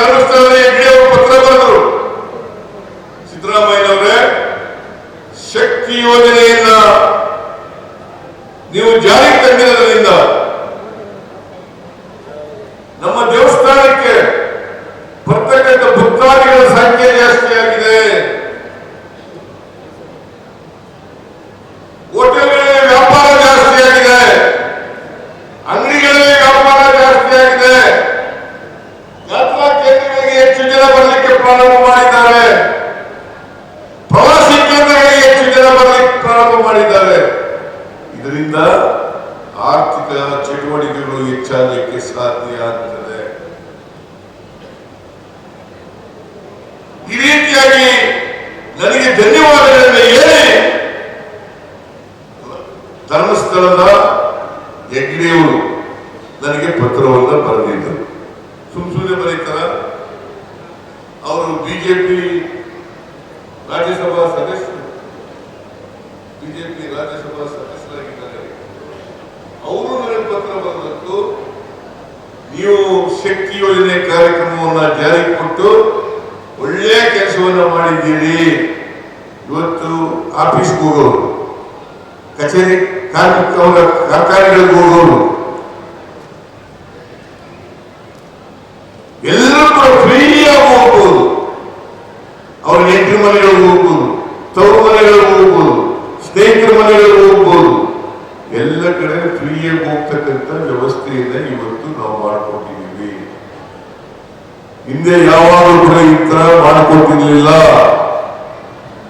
ಧರ್ಮಸ್ಥಳದ ಪತ್ರ ಬರೆದರು. ಸಿದ್ದರಾಮಯ್ಯನವರೇ ಶಕ್ತಿ ಯೋಜನೆಯನ್ನ ನೀವು ಜಾರಿಗೆ ತಂದಿರೋದ್ರಿಂದ ನಮ್ಮ ಪ್ರಾರಂಭ ಮಾಡಿದ್ದಾರೆ. ಪ್ರವಾಸಿ ಕೇಂದ್ರಗಳಿಗೆ ಹೆಚ್ಚು ಜನ ಬರಲಿಕ್ಕೆ ಪ್ರಾರಂಭ ಮಾಡಿದ್ದಾರೆ. ಇದರಿಂದ ಆರ್ಥಿಕ ಚಟುವಟಿಕೆಗಳು ಹೆಚ್ಚಾಗಲಿಕ್ಕೆ ಸಾಧ್ಯ ಆಗ್ತದೆ. ಈ ರೀತಿಯಾಗಿ ನನಗೆ ಧನ್ಯವಾದಗಳನ್ನು ಹೇಳಿ, ಧರ್ಮಸ್ಥಳದ ಹೆಗ್ಡೆಯವರು ನನಗೆ ಪತ್ರವನ್ನು ಬರೆದಿದ್ದರು. ಅವರು ಬಿಜೆಪಿ ರಾಜ್ಯಸಭಾ ಸದಸ್ಯರು. ಬಿಜೆಪಿ ರಾಜ್ಯಸಭಾ ಸದಸ್ಯರಾಗಿದ್ದಾರೆ. ಅವರು ನನಗೆ ಪತ್ರ ಬಂದದ್ದು ನೀವು ಶಕ್ತಿ ಯೋಜನೆ ಕಾರ್ಯಕ್ರಮವನ್ನು ಜಾರಿಗೆ ಕೊಟ್ಟು ಒಳ್ಳೆಯ ಕೆಲಸವನ್ನು ಮಾಡಿದ್ದೀರಿ. ಇವತ್ತು ಆಫೀಸ್ಗೆ ಹೋಗೋರು, ಕಚೇರಿ ಕಾರ್ಮಿಕ ಕಾರ್ಖಾನೆಗಳಿಗೆ ಹೋಗೋರು. ಎಲ್ಲರೂ ಕೂಡ ಫ್ರೀಯಾಗಿ ಹೋಗ್ಬೋದು ಅವ್ರ ನೆಂಟರ ಮನೆಗಳಿಗೆ ಹೋಗ್ಬೋದು, ತವರು ಮನೆಗಳಿಗೆ ಹೋಗ್ಬೋದು, ಸ್ನೇಹಿತರ ಮನೆಗಳಿಗೆ ಹೋಗ್ಬೋದು. ಎಲ್ಲ ಕಡೆ ಫ್ರೀಯಾಗಿ ಹೋಗ್ತಕ್ಕಂಥ ವ್ಯವಸ್ಥೆಯಿಂದ ಇವತ್ತು ನಾವು ಮಾಡಿಕೊಟ್ಟಿದ್ದೀವಿ. ಹಿಂದೆ ಯಾವಾಗಲೂ ಕೂಡ ಈ ತರ ಮಾಡಿಕೊಟ್ಟಿರ್ಲಿಲ್ಲ.